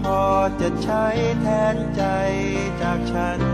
พอจะใช้แทนใจจากฉัน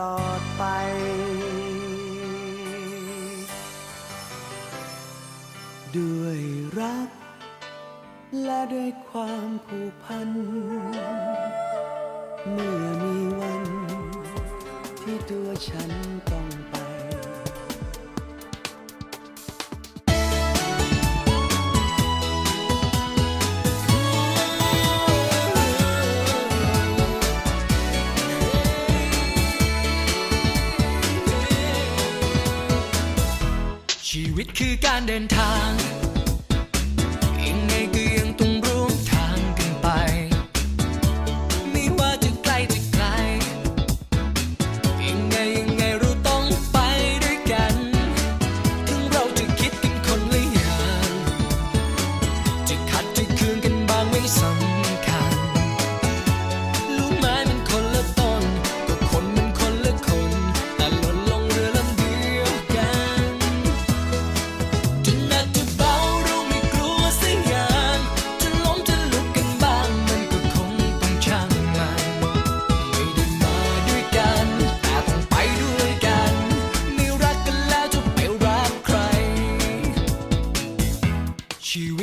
ลอดไป ด้วยรัก และด้วยความผูกพัน เมื่อมีวันที่ตัวฉันต้องไป การเดินทางยัง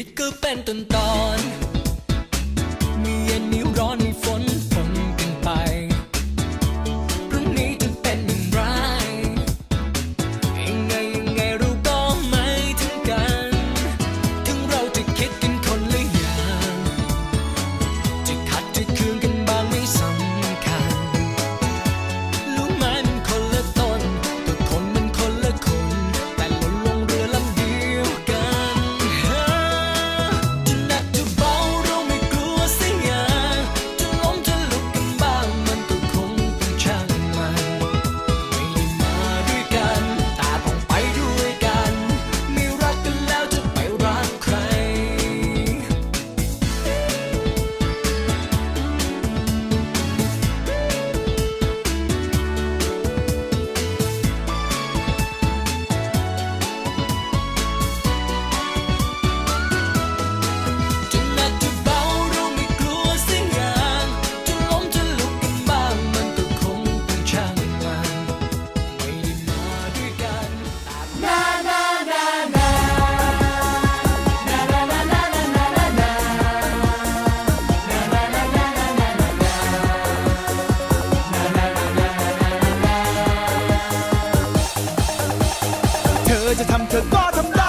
ดก็เป็นตอนตอน ก็ทำได้